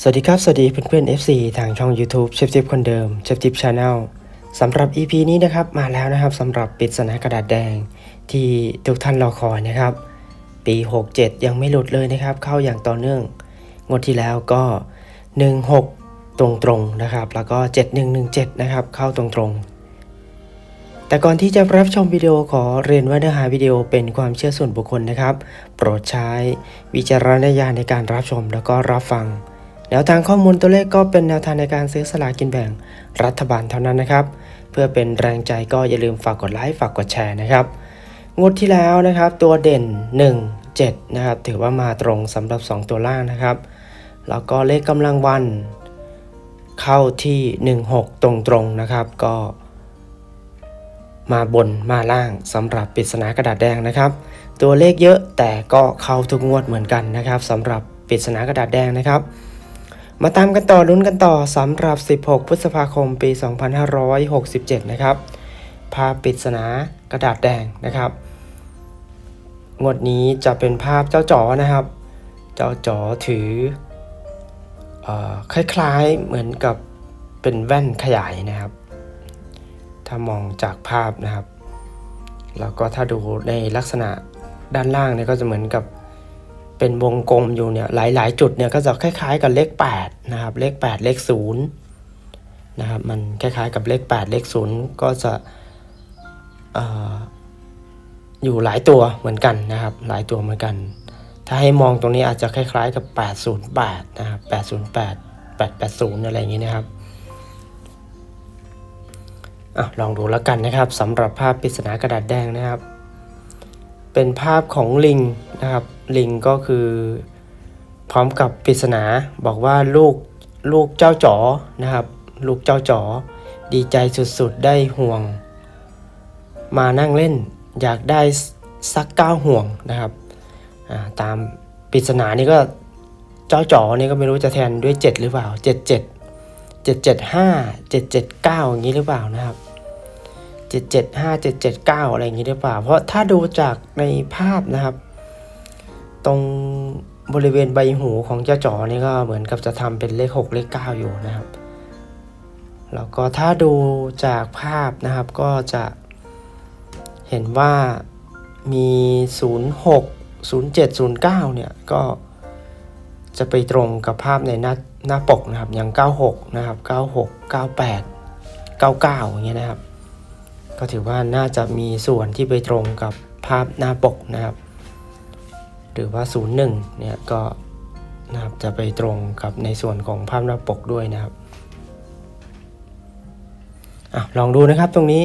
สวัสดีครับ สวัสดีเพื่อนๆ FC ทางช่อง YouTube เชฟทิปคนเดิมเชฟทิปชาแนลสำหรับ EP นี้นะครับมาแล้วนะครับสำหรับปริศนากระดาษแดงที่ทุกท่านรอคอยนะครับ ปี 67 ยังไม่หลุดเลยนะครับ เข้าอย่างต่อเนื่อง งวดที่แล้วก็ 16 ตรงๆนะครับ แล้วก็ 7117 นะครับเข้าตรงๆ แต่ก่อนที่จะรับชมวิดีโอขอเรียนว่าเนื้อหาวิดีโอเป็นความเชื่อส่วนบุคคลนะครับ โปรดใช้วิจารณญาณในการรับชมแล้วก็รับฟัง แนวทางข้อมูลตัวเลขก็เป็นแนวทางในการซื้อสลากินแบ่งรัฐบาลเท่านั้นนะครับ เพื่อเป็นแรงใจก็อย่าลืมฝากกดไลค์ฝากกดแชร์นะครับงวดที่แล้วนะครับ ตัวเด่น 1 7นะครับถือว่ามาตรงสำหรับ 2 ตัวล่างนะครับแล้วก็เลขกำลังวัน เข้าที่ 16 ตรงๆนะครับ ก็ มาบนมาล่างสำหรับปริศนากระดาษแดงนะครับ ตัวเลขเยอะแต่ก็เข้าทุกงวดเหมือนกันนะครับสำหรับปริศนากระดาษแดงนะครับ มาตามกันต่อลุ้นกันต่อสำหรับ 16 พฤษภาคมปี 2567 นะครับภาพปริศนากระดาษแดงนะครับ งวดนี้จะเป็นภาพเจ้าจ๋อนะครับ เจ้าจ๋อถืออคล้ายๆเหมือนกับเป็นแว่นขยายนะครับ ถ้ามองจากภาพนะครับ แล้วก็ถ้าดูในลักษณะด้านล่างเนี่ยก็จะเหมือนกับ เป็นวงกลมอยู่เนี่ยหลาย ๆ จุดเนี่ยก็จะคล้ายๆ กับเลข8นะครับเลข 8 เลข0นะครับมันคล้ายๆกับเลข 8 เลข 0 ก็จะออยู่หลายตัวเหมือนกันนะครับ หลายตัวเหมือนกัน ถ้าให้มองตรงนี้อาจจะคล้าย ๆ กับ 808นะครับ808 880 อะไรอย่างนี้นะครับอลองดูแล้วกันนะครับสำหรับภาพปริศนากระดาษแดงนะครับ เป็นภาพของลิงนะครับ ลิงก็คือพร้อมกับปริศนาบอกว่าลูกลูกเจ้าจ๋อนะครับ ลูกเจ้าจ๋อดีใจสุดๆได้ห่วง มานั่งเล่นอยากได้สักเก้าห่วงนะครับาตามปริศนานี่ก็เจ้าจ๋อนี่ก็ไม่รู้จะแทนด้วย 7 หรือเปล่า 7 7 7 7 5 7 7 9 อย่างนี้หรือเปล่านะครับ 775 779 อะไรอย่างนี้หรือเปล่า เพราะถ้าดูจากในภาพนะครับ ตรงบริเวณใบหูของเจ้าจ๋อนี่ก็เหมือนกับจะทำเป็นเลข 6 เลข 9 อยู่นะครับ แล้วก็ถ้าดูจากภาพนะครับก็จะเห็นว่ามี 06 07 09 เนี่ยก็จะไปตรงกับภาพในหน้าหน้าปกนะครับอย่าง 96 นะครับ 96 98 99 อย่างเงี้ยนะครับ ก็ถือว่าน่าจะมีส่วนที่ไปตรงกับภาพหน้าปกนะครับหรือว่า 01 เนี่ยก็นะครับจะไปตรงกับในส่วนของภาพหน้าปกด้วยนะครับอลองดูนะครับตรงนี้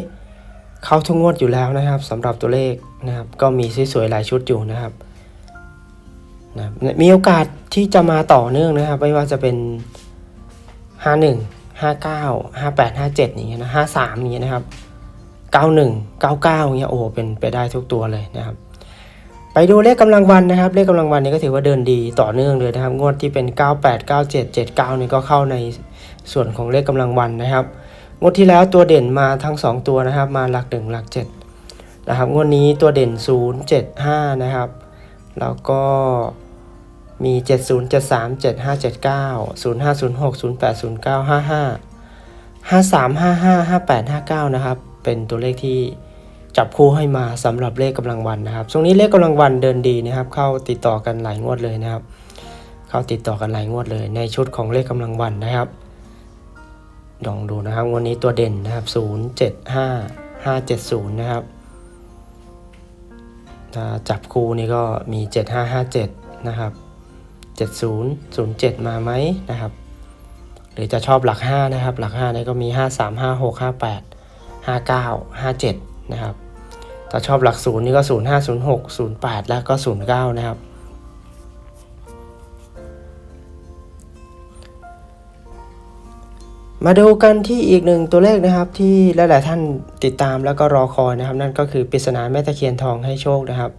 เข้าทุกงวดอยู่แล้วนะครับสำหรับตัวเลขนะครับ ก็มีสวยๆหลายชุดอยู่นะครับนะบมีโอกาสที่จะมาต่อเนื่องนะครับ ไม่ว่าจะเป็น 51 59 58 57อย่างเงี้ยนะ53อย่างเงี้ยนะครับ 91 99อย่างเงี้ยโอ้เป็นไปได้ทุกตัวเลยนะครับ ไปดูเลขกำลังวันนะครับ เลขกำลังวันนี้ก็ถือว่าเดินดีต่อเนื่องเลยนะครับ งวดที่เป็น 98 97 79นี่ก็เข้าในส่วนของเลขกำลังวันนะครับ งวดที่แล้วตัวเด่นมาทั้ง 2 ตัวนะครับ มาหลักหนึ่งหลัก 7 นะครับ งวดนี้ตัวเด่น 0 7 5 นะครับ แล้วก็มี 70 73 75 79 05 06 08 09 55 53 55 58 59 นะครับ เป็นตัวเลขที่จับคู่ให้มาสำหรับเลขกำลังวันนะครับ ช่วงนี้เลขกำลังวันเดินดีนะครับ เข้าติดต่อกันหลายงวดเลยนะครับ เข้าติดต่อกันหลายงวดเลย ในชุดของเลขกำลังวันนะครับลองดูนะครับวันนี้ตัวเด่นนะครับ 0 7 5 5 7 0 นะครับถ้าจับคู่นี่ก็มี 7557 นะครับ 70 07 มาไหมนะครับ หรือจะชอบหลัก 5 นะครับ หลัก5นี่ก็มี 5 3 59 5 7 นะครับ ถ้าชอบหลัก0นี่ก็ 0 5 0 6 0 8 แล้วก็ 0 9 นะครับ มาดูกันที่อีกหนึ่งตัวเลขนะครับที่หลาย ๆ ท่านติดตามแล้วก็รอคอยนะครับ นั่นก็คือปริศนาแม่ตะเคียนทองให้โชคนะครับ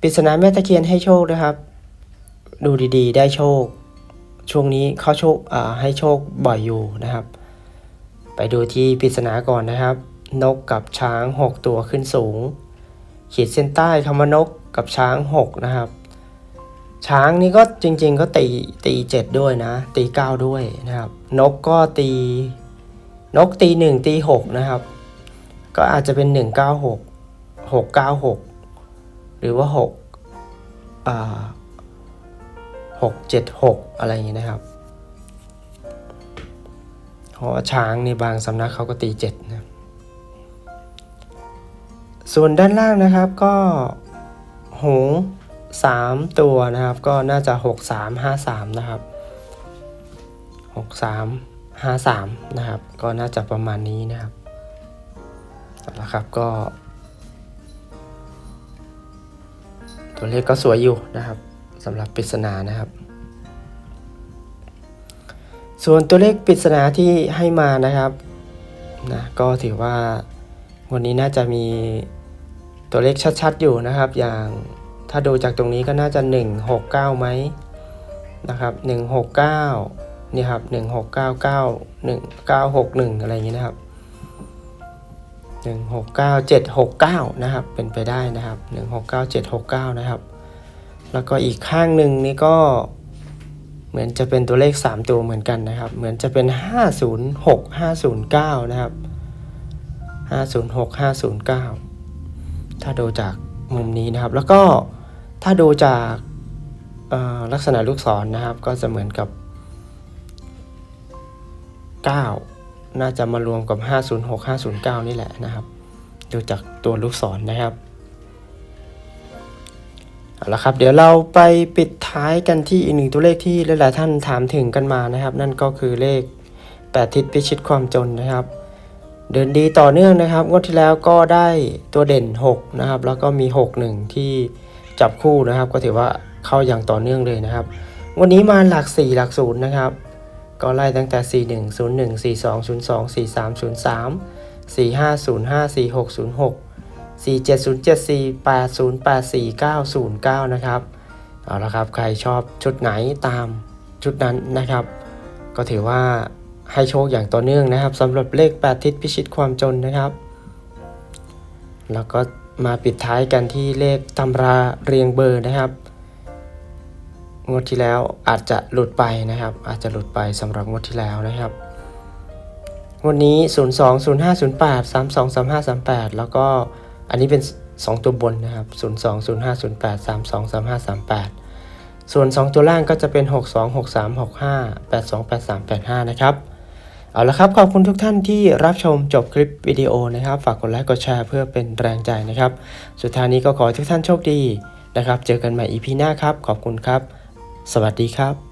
ปริศนาแม่ตะเคียนให้โชคนะครับ ดูดี ๆ ได้โชค ช่วงนี้เข้าโชคอ่าให้โชคบ่อยอยู่นะครับ ไปดูที่ปริศนาก่อนนะครับ นกกับช้าง 6 ตัวขึ้นสูง ขีดเส้นใต้คำว่านกกับช้าง 6 นะครับ ช้างนี่ก็จริง ๆ ก็ตีตีเจ็ดด้วยนะ ตีเก้าด้วยนะครับ นกก็ตีนกตีหนึ่งตีหกนะครับ ก็อาจจะเป็นหนึ่งเก้าหกหกเก้าหกหรือว่าหกอ่าหกเจ็ดหกอะไรอย่างนี้นะครับ ราะช้างในบางสำนักเขาก็ตีเจ็ดนะส่วนด้านล่างนะครับก็หงส์สามตัวนะครับ ก็น่าจะหกสามห้าสามนะครับหกสามห้าสามนะครับ ก็น่าจะประมาณนี้นะครับเอาละครับก็ตัวเลขก็สวยอยู่นะครับสำหรับปริศนานะครับ ส่วนตัวเลขปริศนาที่ให้มานะครับนะก็ถือว่าวันนี้น่าจะมีตัวเลขชัดๆอยู่นะครับ อย่างถ้าดูจากตรงนี้ก็น่าจะ 169ไหมนะครับ169นี่ครับ1699 1961 อะไรอย่างนี้นะครับ169769นะครับเป็นไปได้นะครับ169769นะครับแล้วก็อีกข้างหนึ่งนี่ก็ เหมือนจะเป็นตัวเลข 3 ตัวเหมือนกันนะครับ เหมือนจะเป็น 506 509 นะครับ 506 509 ถ้าดูจากมุมนี้นะครับ แล้วก็ถ้าดูจากลักษณะลูกศรนะครับ ก็จะเหมือนกับ 9 น่าจะมารวมกับ 506 509 นี่แหละนะครับ ดูจากตัวลูกศรนะครับ เอาละครับเดี๋ยวเราไปปิดท้ายกันที่อีกหนึ่งตัวเลขที่หลายๆท่านถามถึงกันมานะครับ นั่นก็คือเลข 8 ทิศพิชิตความจนนะครับ เดินดีต่อเนื่องนะครับงวดที่แล้วก็ได้ตัวเด่น 6 นะครับ แล้วก็มี 6 1 ที่จับคู่นะครับ ก็ถือว่าเข้าอย่างต่อเนื่องเลยนะครับ วันนี้มาหลัก 4 หลักศูนย์นะครับ ก็ไล่ตั้งแต่ 41 01 42 02 43 03 45 05 46 06 4707 4808 4909 นะครับเอาละครับใครชอบชุดไหนตามชุดนั้นนะครับ ก็ถือว่าให้โชคอย่างต่อเนื่องนะครับสำหรับเลข 8 ทิศพิชิตความจนนะครับ แล้วก็มาปิดท้ายกันที่เลขตำราเรียงเบอร์นะครับ งวดที่แล้วอาจจะหลุดไปนะครับ อาจจะหลุดไปสำหรับงวดที่แล้วนะครับงวันนี้ 0 2 0 5 0 8 3 2 3 5 3 8 แล้วก็ อันนี้เป็น 2 ตัวบนนะครับ 0 2 0 5 0 8 3 2 3 5 3 8 ส่วน 2 ตัวล่างก็จะเป็น 6 2 6 3 6 5 8 2 8 3 8 5 นะครับ เอาละครับ ขอบคุณทุกท่านที่รับชมจบคลิปวิดีโอนะครับ ฝากกดไลค์กดแชร์เพื่อเป็นแรงใจนะครับ สุดท้ายนี้ก็ขอทุกท่านโชคดีนะครับ เจอกันใหม่ EP หน้าครับ ขอบคุณครับ สวัสดีครับ